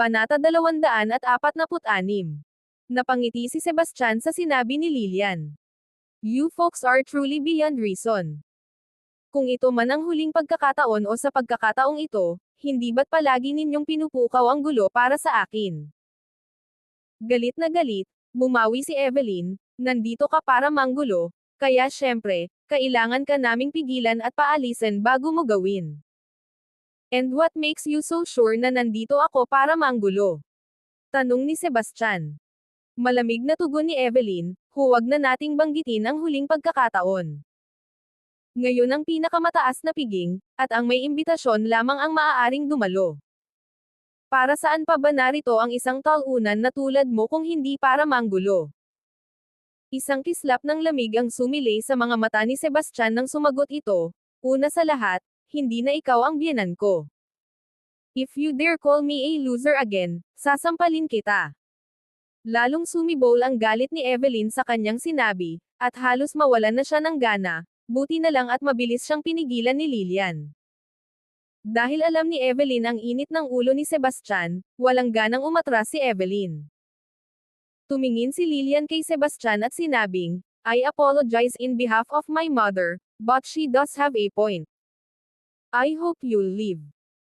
Kabanata 246. Napangiti si Sebastian sa sinabi ni Lilian. You folks are truly beyond reason. Kung ito man ang huling pagkakataon o sa pagkakataong ito, hindi ba't palagi ninyong pinupukaw ang gulo para sa akin? Galit na galit, bumawi si Evelyn, nandito ka para manggulo, kaya syempre, kailangan ka naming pigilan at paalisin bago mo gawin. And what makes you so sure na nandito ako para manggulo? Tanong ni Sebastian. Malamig na tugon ni Evelyn, huwag na nating banggitin ang huling pagkakataon. Ngayon ang pinakamataas na piging, at ang may imbitasyon lamang ang maaaring dumalo. Para saan pa ba narito ang isang talunan na tulad mo kung hindi para manggulo? Isang kislap ng lamig ang sumilay sa mga mata ni Sebastian nang sumagot ito, una sa lahat, hindi na ikaw ang biyenan ko. If you dare call me a loser again, sasampalin kita. Lalong sumibol ang galit ni Evelyn sa kanyang sinabi, at halos mawalan na siya ng gana, buti na lang at mabilis siyang pinigilan ni Lilian. Dahil alam ni Evelyn ang init ng ulo ni Sebastian, walang ganang umatras si Evelyn. Tumingin si Lilian kay Sebastian at sinabing, I apologize in behalf of my mother, but she does have a point. I hope you'll leave.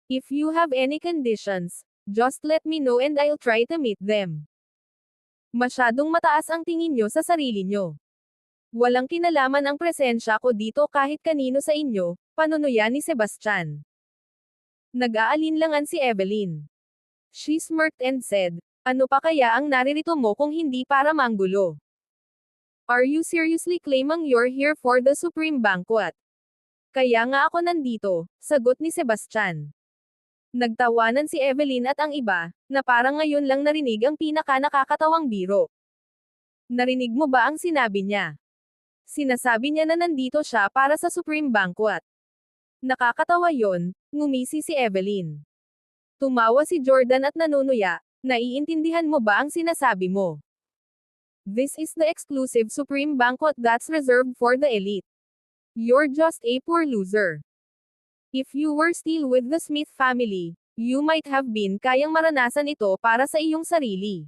If you have any conditions, just let me know and I'll try to meet them. Masyadong mataas ang tingin nyo sa sarili nyo. Walang kinalaman ang presensya ko dito kahit kanino sa inyo, panunuya ni Sebastian. Nag-aalinlangan si Evelyn. She smirked and said, ano pa kaya ang naririto mo kung hindi para manggulo? Are you seriously claiming you're here for the Supreme Banquet? Kaya nga ako nandito, sagot ni Sebastian. Nagtawanan si Evelyn at ang iba, na parang ngayon lang narinig ang pinaka nakakatawang biro. Narinig mo ba ang sinabi niya? Sinasabi niya na nandito siya para sa Supreme Banquet. Nakakatawa yon, ngumisi si Evelyn. Tumawa si Jordan at nanunuya, naiintindihan mo ba ang sinasabi mo? This is the exclusive Supreme Banquet that's reserved for the elite. You're just a poor loser. If you were still with the Smith family, you might have been kayang maranasan ito para sa iyong sarili.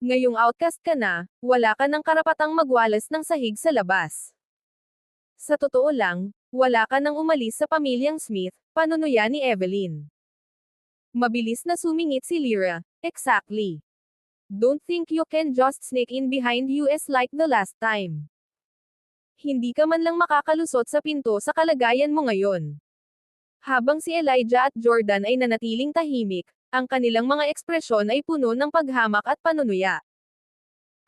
Ngayong outcast ka na, wala ka ng karapatang magwalas ng sahig sa labas. Sa totoo lang, wala ka nang umalis sa pamilyang Smith, panunuya ni Evelyn. Mabilis na sumingit si Lyra, exactly. Don't think you can just sneak in behind US like the last time hindi ka man lang makakalusot sa pinto sa kalagayan mo ngayon. Habang si Elijah at Jordan ay nanatiling tahimik, ang kanilang mga ekspresyon ay puno ng paghamak at panunuya.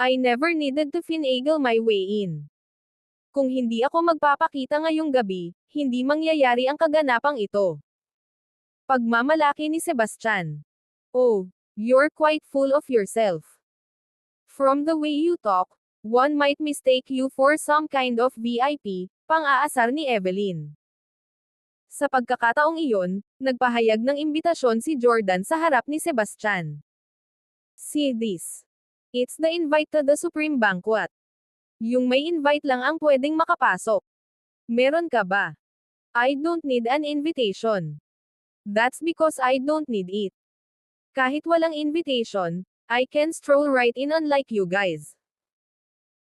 I never needed to finagle my way in. Kung hindi ako magpapakita ngayong gabi, hindi mangyayari ang kaganapang ito. Pagmamalaki ni Sebastian. Oh, you're quite full of yourself. From the way you talk, One might mistake you for some kind of VIP, pang-aasar ni Evelyn. Sa pagkakataong iyon, nagpahayag ng imbitasyon si Jordan sa harap ni Sebastian. See this. It's the invite to the Supreme Banquet. Yung may invite lang ang pwedeng makapasok. Meron ka ba? I don't need an invitation. That's because I don't need it. Kahit walang invitation, I can stroll right in unlike you guys.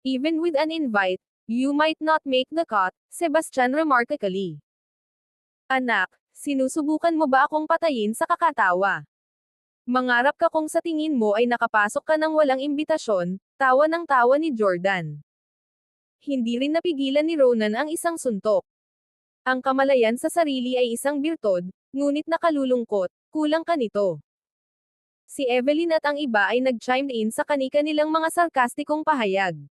Even with an invite, you might not make the cut, Sebastian remarkably. Anak, sinusubukan mo ba akong patayin sa kakatawa? Mangarap ka kung sa tingin mo ay nakapasok ka ng walang imbitasyon, tawa ng tawa ni Jordan. Hindi rin napigilan ni Ronan ang isang suntok. Ang kamalayan sa sarili ay isang birtod, ngunit nakalulungkot, kulang ka nito. Si Evelyn at ang iba ay nag-chime in sa kanika nilang mga sarkastikong pahayag.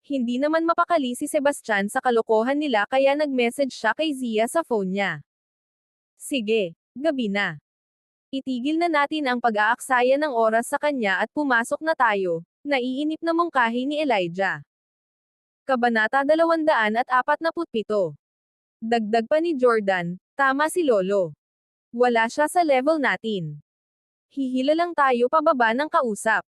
Hindi naman mapakali si Sebastian sa kalokohan nila kaya nag-message siya kay Zia sa phone niya. Sige, gabi na. Itigil na natin ang pag-aaksaya ng oras sa kanya at pumasok na tayo, naiinip na mungkahi ni Elijah. Kabanata 247 Dagdag pa ni Jordan, tama si Lolo. Wala siya sa level natin. Hihila lang tayo pababa ng kausap.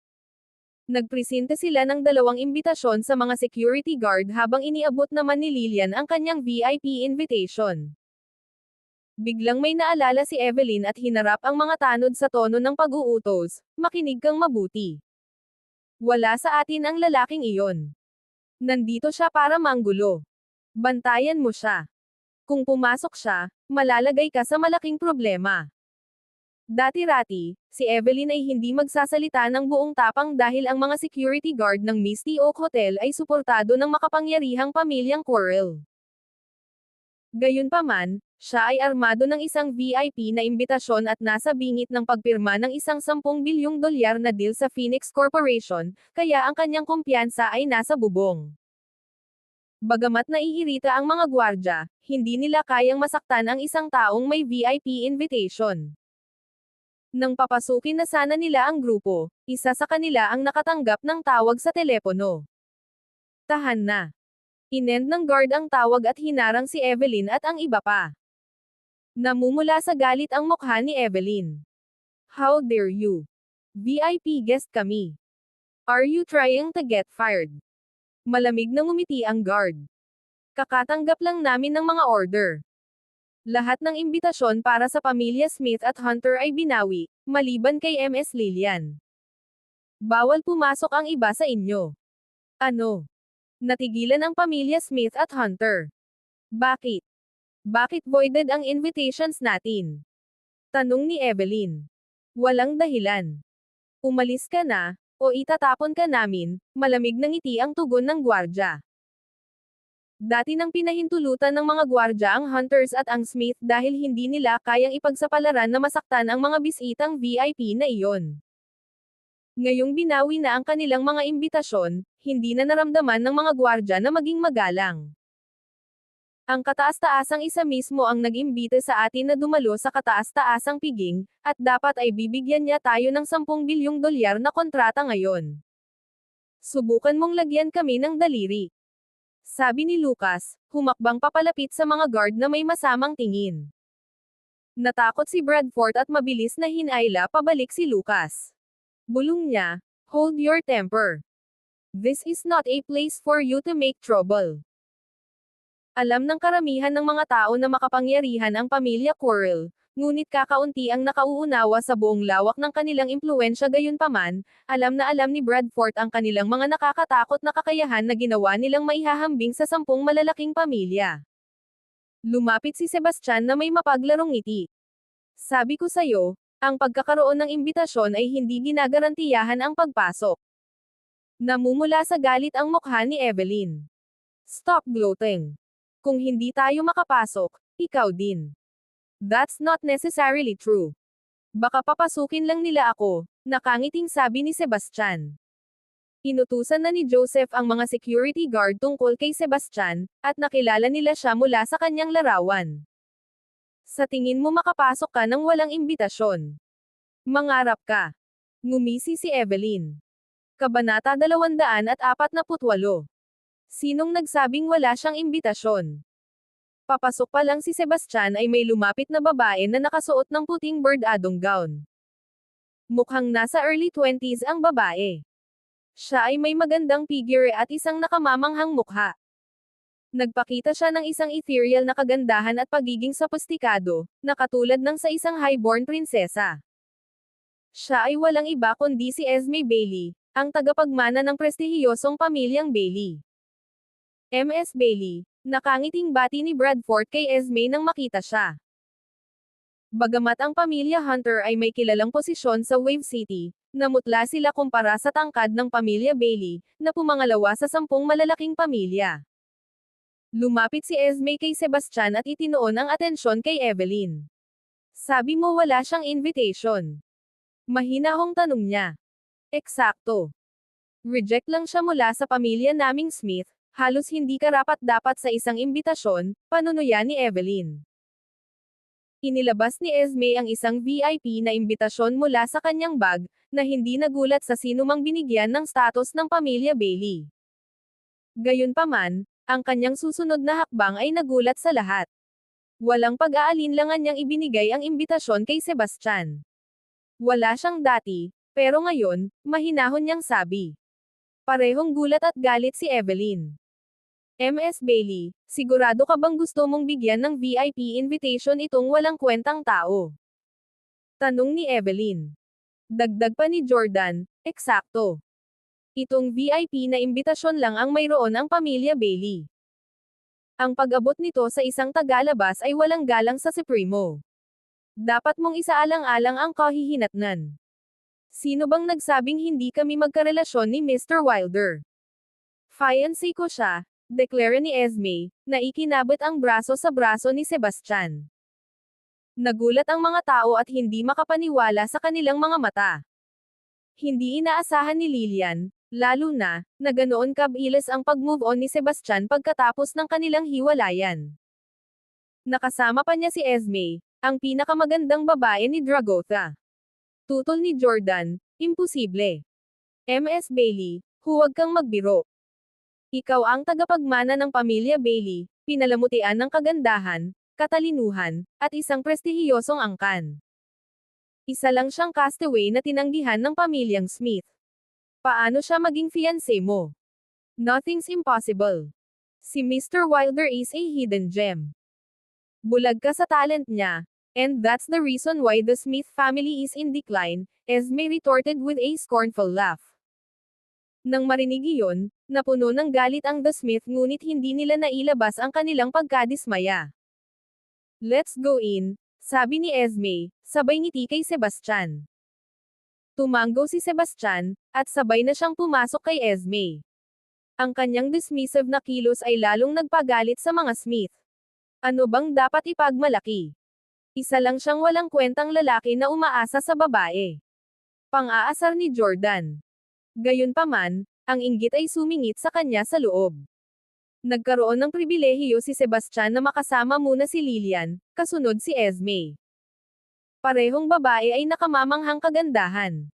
Nagpresenta sila ng dalawang imbitasyon sa mga security guard habang iniabot naman ni Lilian ang kanyang VIP invitation. Biglang may naalala si Evelyn at hinarap ang mga tanod sa tono ng pag-uutos, makinig kang mabuti. Wala sa atin ang lalaking iyon. Nandito siya para manggulo. Bantayan mo siya. Kung pumasok siya, malalagay ka sa malaking problema. Dati-rati, si Evelyn ay hindi magsasalita ng buong tapang dahil ang mga security guard ng Misty Oak Hotel ay suportado ng makapangyarihang pamilyang Quarrel. Gayunpaman, siya ay armado ng isang VIP na imbitasyon at nasa bingit ng pagpirma ng isang 10 bilyong dolyar na deal sa Phoenix Corporation, kaya ang kanyang kumpiyansa ay nasa bubong. Bagamat naiirita ang mga gwardya, hindi nila kayang masaktan ang isang taong may VIP invitation. Nang papasukin na sana nila ang grupo, isa sa kanila ang nakatanggap ng tawag sa telepono. Tahan na. Inend ng guard ang tawag at hinarang si Evelyn at ang iba pa. Namumula sa galit ang mukha ni Evelyn. How dare you? VIP guest kami. Are you trying to get fired? Malamig na ngumiti ang guard. Kakatanggap lang namin ng mga order. Lahat ng imbitasyon para sa pamilya Smith at Hunter ay binawi, maliban kay MS Lillian. Bawal pumasok ang iba sa inyo. Ano? Natigilan ang pamilya Smith at Hunter. Bakit? Bakit voided ang invitations natin? Tanong ni Evelyn. Walang dahilan. Umalis ka na, o itatapon ka namin, malamig ng ngiti ang tugon ng gwardya. Dati nang pinahintulutan ng mga gwardya ang Hunters at ang Smith dahil hindi nila kayang ipagsapalaran na masaktan ang mga bisitang VIP na iyon. Ngayong binawi na ang kanilang mga imbitasyon, hindi na naramdaman ng mga gwardya na maging magalang. Ang kataas-taasang isa mismo ang nag-imbita sa atin na dumalo sa kataas-taasang piging, at dapat ay bibigyan niya tayo ng 10 bilyong dolyar na kontrata ngayon. Subukan mong lagyan kami ng daliri. Sabi ni Lucas, humakbang papalapit sa mga guard na may masamang tingin. Natakot si Bradford at mabilis na hinayla pabalik si Lucas. Bulong niya, hold your temper. This is not a place for you to make trouble. Alam ng karamihan ng mga tao na makapangyarihan ang pamilya Quarrel, ngunit kakaunti ang nakauunawa sa buong lawak ng kanilang impluensya gayunpaman, alam na alam ni Bradford ang kanilang mga nakakatakot na kakayahan na ginawa nilang maihahambing sa sampung malalaking pamilya. Lumapit si Sebastian na may mapaglarong ngiti. Sabi ko sa'yo, ang pagkakaroon ng imbitasyon ay hindi ginagarantiyahan ang pagpasok. Namumula sa galit ang mukha ni Evelyn. Stop gloating. Kung hindi tayo makapasok, ikaw din. That's not necessarily true. Baka papasukin lang nila ako, nakangiting sabi ni Sebastian. Inutusan na ni Joseph ang mga security guard tungkol kay Sebastian, at nakilala nila siya mula sa kanyang larawan. Sa tingin mo makapasok ka ng walang imbitasyon. Mangarap ka. Ngumisi si Evelyn. Kabanata 248. Sinong nagsabing wala siyang imbitasyon? Papasok pa lang si Sebastian ay may lumapit na babae na nakasuot ng puting bird-adong gown. Mukhang nasa early 20s ang babae. Siya ay may magandang figure at isang nakamamanghang mukha. Nagpakita siya ng isang ethereal na kagandahan at pagiging sophisticado, na katulad ng sa isang highborn prinsesa. Siya ay walang iba kundi si Esme Bailey, ang tagapagmana ng prestihiyosong pamilyang Bailey. MS Bailey, nakangiting bati ni Bradford kay Esme nang makita siya. Bagamat ang pamilya Hunter ay may kilalang posisyon sa Wave City, namutla sila kumpara sa tangkad ng pamilya Bailey, na pumangalawa sa sampung malalaking pamilya. Lumapit si Esme kay Sebastian at itinoon ang atensyon kay Evelyn. Sabi mo wala siyang invitation. Mahinahong tanong niya. Eksakto. Reject lang siya mula sa pamilya naming Smith, halos hindi karapat dapat sa isang imbitasyon, panunuya ni Evelyn. Inilabas ni Esme ang isang VIP na imbitasyon mula sa kanyang bag, na hindi nagulat sa sinumang binigyan ng status ng pamilya Bailey. Gayunpaman, ang kanyang susunod na hakbang ay nagulat sa lahat. Walang pag-aalinlangan niyang ibinigay ang imbitasyon kay Sebastian. Wala siyang dati, pero ngayon, mahinahon niyang sabi. Parehong gulat at galit si Evelyn. MS Bailey, sigurado ka bang gusto mong bigyan ng VIP invitation itong walang kwentang tao? Tanong ni Evelyn. Dagdag pa ni Jordan, eksakto. Itong VIP na imbitasyon lang ang mayroon ang pamilya Bailey. Ang pag-abot nito sa isang tagalabas ay walang galang sa Supremo. Dapat mong isaalang-alang ang kahihinatnan. Sino bang nagsabing hindi kami magkarelasyon ni Mr. Wilder? Fiancé ko siya, deklara ni Esme, na ikinabot ang braso sa braso ni Sebastian. Nagulat ang mga tao at hindi makapaniwala sa kanilang mga mata. Hindi inaasahan ni Lilian, lalo na, na ganoon kabilis ang pag-move on ni Sebastian pagkatapos ng kanilang hiwalayan. Nakasama pa niya si Esme, ang pinakamagandang babae ni Dragotha. Tutol ni Jordan, imposible. MS Bailey, huwag kang magbiro. Ikaw ang tagapagmana ng pamilya Bailey, pinalamutian ng kagandahan, katalinuhan, at isang prestihiyosong angkan. Isa lang siyang castaway na tinanggihan ng pamilyang Smith. Paano siya maging fiancé mo? Nothing's impossible. Si Mr. Wilder is a hidden gem. Bulag ka sa talent niya, and that's the reason why the Smith family is in decline, Esme retorted with a scornful laugh. Nang marinig iyon, napuno ng galit ang The Smith ngunit hindi nila nailabas ang kanilang pagkadismaya. Let's go in, sabi ni Esme, sabay ngiti kay Sebastian. Tumango si Sebastian, at sabay na siyang pumasok kay Esme. Ang kanyang dismissive na kilos ay lalong nagpagalit sa mga Smith. Ano bang dapat ipagmalaki? Isa lang siyang walang kwentang lalaki na umaasa sa babae. Pang-aasar ni Jordan. Gayunpaman, ang inggit ay sumingit sa kanya sa loob. Nagkaroon ng pribilehiyo si Sebastian na makasama muna si Lilian, kasunod si Esme. Parehong babae ay nakamamanghang kagandahan.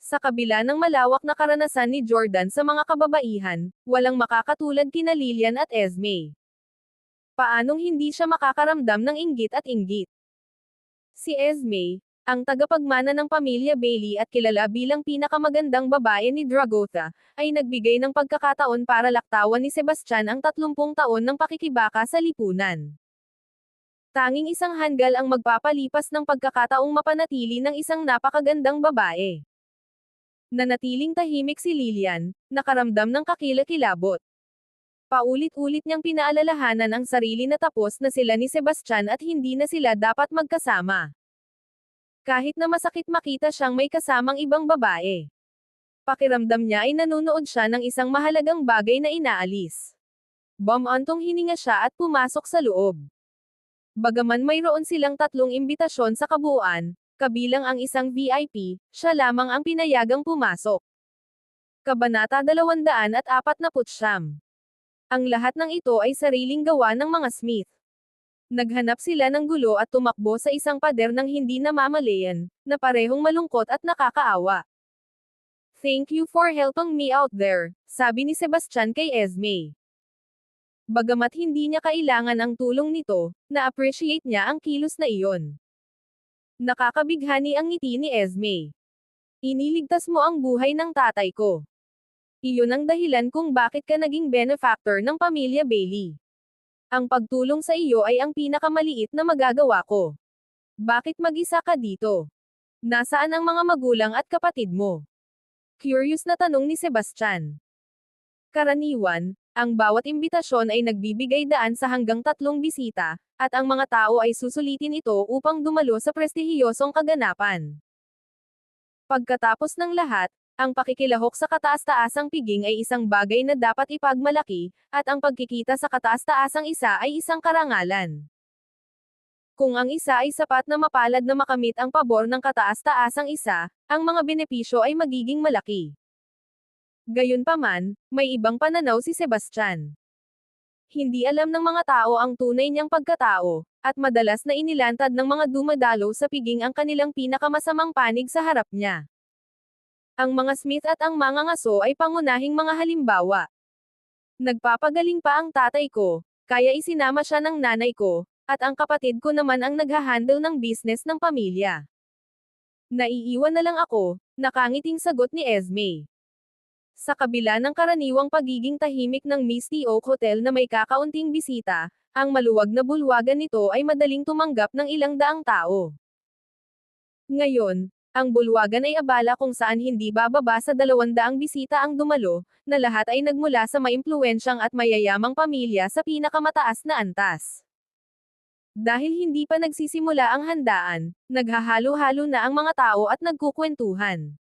Sa kabila ng malawak na karanasan ni Jordan sa mga kababaihan, walang makakatulad kina Lilian at Esme. Paanong hindi siya makakaramdam ng inggit at inggit? Si Esme, ang tagapagmana ng pamilya Bailey at kilala bilang pinakamagandang babae ni Dragotha, ay nagbigay ng pagkakataon para laktawan ni Sebastian ang 30 taon ng pakikibaka sa lipunan. Tanging isang hanggal ang magpapalipas ng pagkakataong mapanatili ng isang napakagandang babae. Nanatiling tahimik si Lilian, nakaramdam ng kakilakilabot. Paulit-ulit niyang pinaalalahanan ang sarili na tapos na sila ni Sebastian at hindi na sila dapat magkasama. Kahit na masakit makita siyang may kasamang ibang babae. Pakiramdam niya ay nanonood siya ng isang mahalagang bagay na inaalis. Bumantong hininga siya at pumasok sa loob. Bagaman mayroon silang tatlong imbitasyon sa kabuuan, kabilang ang isang VIP, siya lamang ang pinayagang pumasok. Kabanata 249 Ang lahat ng ito ay sariling gawa ng mga Smith. Naghanap sila ng gulo at tumakbo sa isang pader ng hindi namamalayan, na parehong malungkot at nakakaawa. Thank you for helping me out there, sabi ni Sebastian kay Esme. Bagamat hindi niya kailangan ang tulong nito, na-appreciate niya ang kilos na iyon. Nakakabighani ang ngiti ni Esme. Iniligtas mo ang buhay ng tatay ko. Iyon ang dahilan kung bakit ka naging benefactor ng pamilya Bailey. Ang pagtulong sa iyo ay ang pinakamaliit na magagawa ko. Bakit mag-isa ka dito? Nasaan ang mga magulang at kapatid mo? Curious na tanong ni Sebastian. Karaniwan, ang bawat imbitasyon ay nagbibigay daan sa hanggang tatlong bisita, at ang mga tao ay susulitin ito upang dumalo sa prestihiyosong kaganapan. Pagkatapos ng lahat, ang pakikilahok sa kataas-taasang piging ay isang bagay na dapat ipagmalaki, at ang pagkikita sa kataas-taasang isa ay isang karangalan. Kung ang isa ay sapat na mapalad na makamit ang pabor ng kataas-taasang isa, ang mga benepisyo ay magiging malaki. Gayunpaman, may ibang pananaw si Sebastian. Hindi alam ng mga tao ang tunay niyang pagkatao, at madalas na inilantad ng mga dumadalo sa piging ang kanilang pinakamasamang panig sa harap niya. Ang mga Smith at ang mga ngaso ay pangunahing mga halimbawa. Nagpapagaling pa ang tatay ko, kaya isinama siya ng nanay ko, at ang kapatid ko naman ang naghahandle ng business ng pamilya. Naiiwan na lang ako, nakangiting sagot ni Esme. Sa kabila ng karaniwang pagiging tahimik ng Misty Oak Hotel na may kakaunting bisita, ang maluwag na bulwagan nito ay madaling tumanggap ng ilang daang tao. Ngayon, ang bulwagan ay abala kung saan hindi bababa sa dalawandaang bisita ang dumalo, na lahat ay nagmula sa maimpluwensyang at mayayamang pamilya sa pinakamataas na antas. Dahil hindi pa nagsisimula ang handaan, naghahalo-halo na ang mga tao at nagkukwentuhan.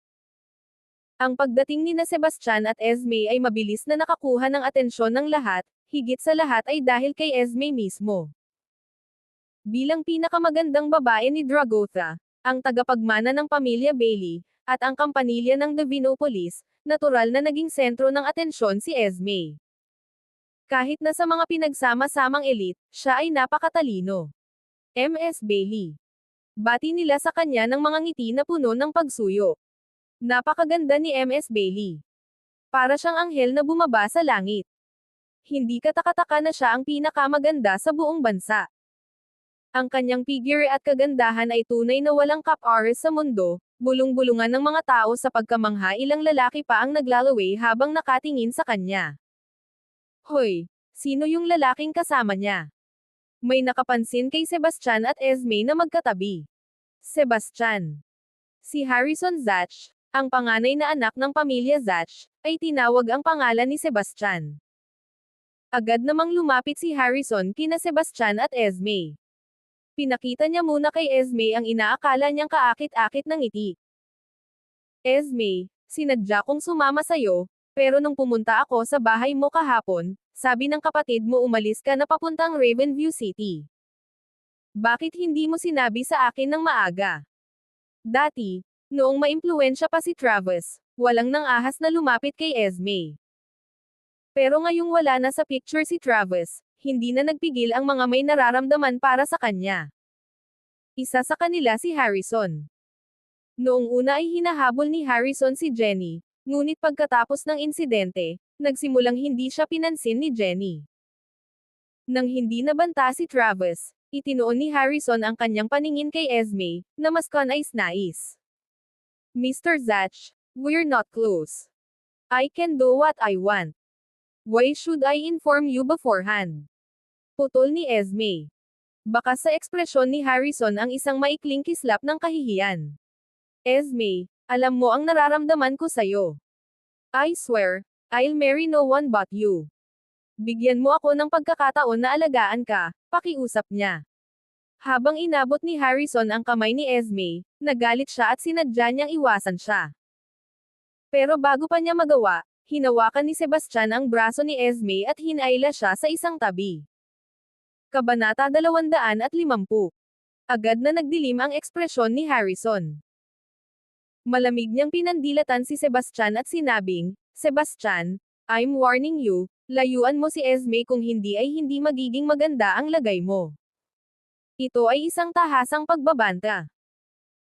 Ang pagdating ni na Sebastian at Esme ay mabilis na nakakuha ng atensyon ng lahat, higit sa lahat ay dahil kay Esme mismo. Bilang pinakamagandang babae ni Dragotha, ang tagapagmana ng pamilya Bailey, at ang kampanilya ng Davinopolis, natural na naging sentro ng atensyon si Esme. Kahit na sa mga pinagsama-samang elite, siya ay napakatalino. MS Bailey. Bati nila sa kanya ng mga ngiti na puno ng pagsuyo. Napakaganda ni MS Bailey. Para siyang anghel na bumaba sa langit. Hindi katakataka na siya ang pinakamaganda sa buong bansa. Ang kanyang figure at kagandahan ay tunay na walang kap-aris sa mundo, bulong-bulungan ng mga tao sa pagkamangha ilang lalaki pa ang naglalaway habang nakatingin sa kanya. Hoy, sino yung lalaking kasama niya? May nakapansin kay Sebastian at Esme na magkatabi. Sebastian. Si Harrison Zach, ang panganay na anak ng pamilya Zach, ay tinawag ang pangalan ni Sebastian. Agad namang lumapit si Harrison kina Sebastian at Esme. Pinakita niya muna kay Esme ang inaakala niyang kaakit-akit ng ngiti. Esme, sinadya kong sumama sa'yo, pero nung pumunta ako sa bahay mo kahapon, sabi ng kapatid mo umalis ka na papuntang Ravenview City. Bakit hindi mo sinabi sa akin ng maaga? Dati, Noong maimpluwensya pa si Travis, walang nang ahas na lumapit kay Esme. Pero ngayong wala na sa picture si Travis, hindi na nagpigil ang mga may nararamdaman para sa kanya. Isa sa kanila si Harrison. Noong una ay hinahabol ni Harrison si Jenny, ngunit pagkatapos ng insidente, nagsimulang hindi siya pinansin ni Jenny. Nang hindi nabanta si Travis, itinoon ni Harrison ang kanyang paningin kay Esme, na mas kanais-nais. Mr. Zach, we're not close. I can do what I want. Why should I inform you beforehand? Putol ni Esme. Baka sa ekspresyon ni Harrison ang isang maikling kislap ng kahihiyan. Esme, alam mo ang nararamdaman ko sa'yo. I swear, I'll marry no one but you. Bigyan mo ako ng pagkakataon na alagaan ka, pakiusap niya. Habang inabot ni Harrison ang kamay ni Esme, nagalit siya at sinadya niyang iwasan siya. Pero bago pa niya magawa, hinawakan ni Sebastian ang braso ni Esme at hinaila siya sa isang tabi. Kabanata 250 Agad na nagdilim ang ekspresyon ni Harrison. Malamig niyang pinandilatan si Sebastian at sinabing, Sebastian, I'm warning you, layuan mo si Esme kung hindi ay hindi magiging maganda ang lagay mo. Ito ay isang tahasang pagbabanta.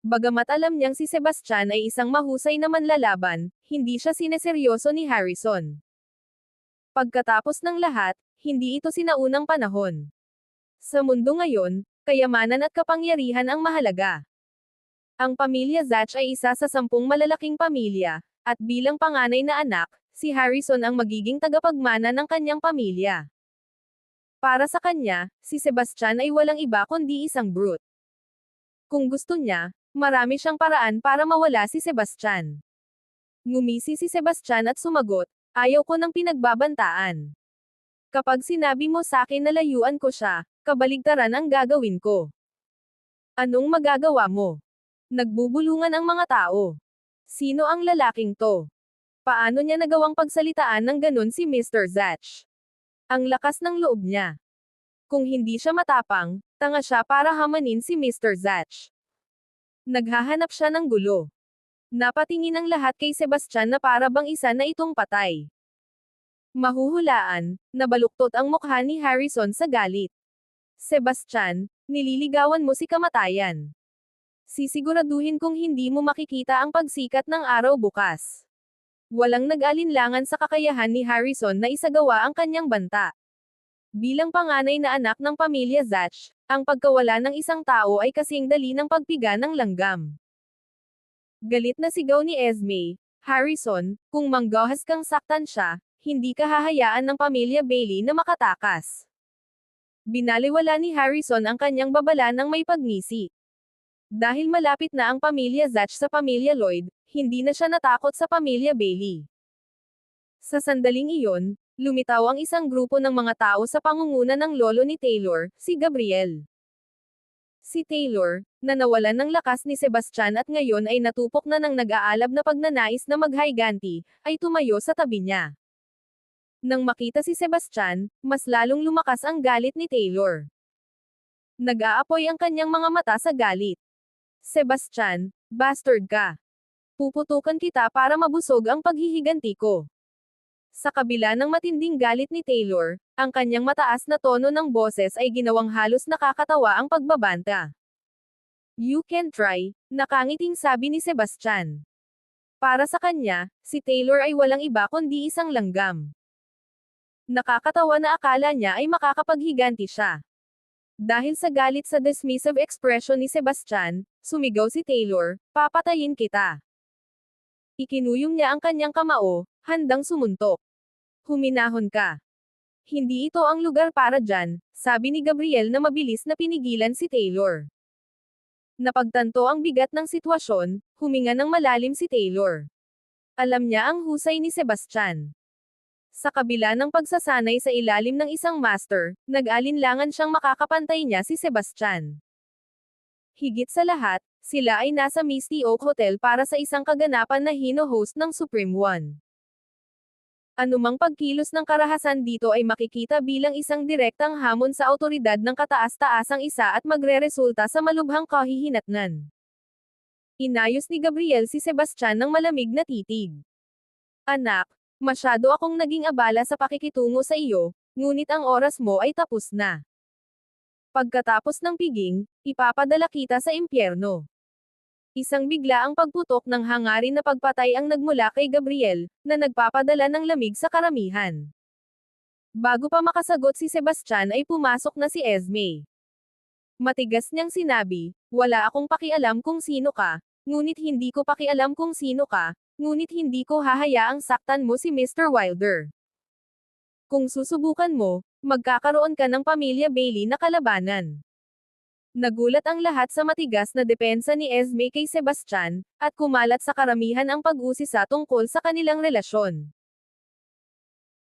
Bagamat alam niyang si Sebastian ay isang mahusay na manlalaban, hindi siya sineseryoso ni Harrison. Pagkatapos ng lahat, hindi ito sinaunang panahon. Sa mundo ngayon, kayamanan at kapangyarihan ang mahalaga. Ang pamilya Zach ay isa sa sampung malalaking pamilya, at bilang panganay na anak, si Harrison ang magiging tagapagmana ng kanyang pamilya. Para sa kanya, si Sebastian ay walang iba kundi isang brute. Kung gusto niya, marami siyang paraan para mawala si Sebastian. Ngumisi si Sebastian at sumagot, ayaw ko ng pinagbabantaan. Kapag sinabi mo sa akin na layuan ko siya, kabaligtaran ang gagawin ko. Anong magagawa mo? Nagbubulungan ang mga tao. Sino ang lalaking to? Paano niya nagawang pagsalitaan ng ganun si Mr. Zach? Ang lakas ng loob niya. Kung hindi siya matapang, tanga siya para hamanin si Mr. Zach. Naghahanap siya ng gulo. Napatingin ang lahat kay Sebastian na para bang isa na itong patay. Mahuhulaan, nabaluktot ang mukha ni Harrison sa galit. Sebastian, nililigawan mo si kamatayan. Sisiguraduhin kong hindi mo makikita ang pagsikat ng araw bukas. Walang nag-alinlangan sa kakayahan ni Harrison na isagawa ang kanyang banta. Bilang panganay na anak ng pamilya Zach, ang pagkawala ng isang tao ay kasing dali ng pagpiga ng langgam. Galit na sigaw ni Esme, Harrison, kung manggahas kang saktan siya, hindi ka hahayaan ng pamilya Bailey na makatakas. Binaliwala ni Harrison ang kanyang babala ng may pagnisi. Dahil malapit na ang pamilya Zatch sa pamilya Lloyd, hindi na siya natakot sa pamilya Bailey. Sa sandaling iyon, lumitaw ang isang grupo ng mga tao sa pangunguna ng lolo ni Taylor, si Gabriel. Si Taylor, na nawalan ng lakas ni Sebastian at ngayon ay natupok na ng nag-aalab na pagnanais na maghayganti, ay tumayo sa tabi niya. Nang makita si Sebastian, mas lalong lumakas ang galit ni Taylor. Nag-aapoy ang kanyang mga mata sa galit. Sebastian, bastard ka. Puputukan kita para mabusog ang paghihiganti ko. Sa kabila ng matinding galit ni Taylor, ang kanyang mataas na tono ng boses ay ginawang halos nakakatawa ang pagbabanta. You can try, nakangiting sabi ni Sebastian. Para sa kanya, si Taylor ay walang iba kundi isang langgam. Nakakatawa na akala niya ay makakapaghiganti siya. Dahil sa galit sa dismissive expression ni Sebastian, sumigaw si Taylor, papatayin kita. Ikinuyong niya ang kanyang kamao, handang sumuntok. Huminahon ka. Hindi ito ang lugar para dyan, sabi ni Gabriel na mabilis na pinigilan si Taylor. Napagtanto ang bigat ng sitwasyon, huminga ng malalim si Taylor. Alam niya ang husay ni Sebastian. Sa kabila ng pagsasanay sa ilalim ng isang master, nag-alinlangan siyang makakapantay niya si Sebastian. Higit sa lahat, sila ay nasa Misty Oak Hotel para sa isang kaganapan na hino-host ng Supreme One. Anumang pagkilos ng karahasan dito ay makikita bilang isang direktang hamon sa autoridad ng kataas-taasang isa at magreresulta sa malubhang kahihinatnan. Inayos ni Gabriel si Sebastian ng malamig na titig. Anak, masyado akong naging abala sa pakikitungo sa iyo, ngunit ang oras mo ay tapos na. Pagkatapos ng piging, ipapadala kita sa impyerno. Isang bigla ang pagputok ng hangarin na pagpatay ang nagmula kay Gabriel, na nagpapadala ng lamig sa karamihan. Bago pa makasagot si Sebastian ay pumasok na si Esme. Matigas niyang sinabi, wala akong pakialam kung sino ka, ngunit hindi ko pakialam kung sino ka, ngunit hindi ko hahayaang saktan mo si Mr. Wilder. Kung susubukan mo, magkakaroon ka ng pamilya Bailey na kalabanan. Nagulat ang lahat sa matigas na depensa ni Esme kay Sebastian, at kumalat sa karamihan ang pag-usisa tungkol sa kanilang relasyon.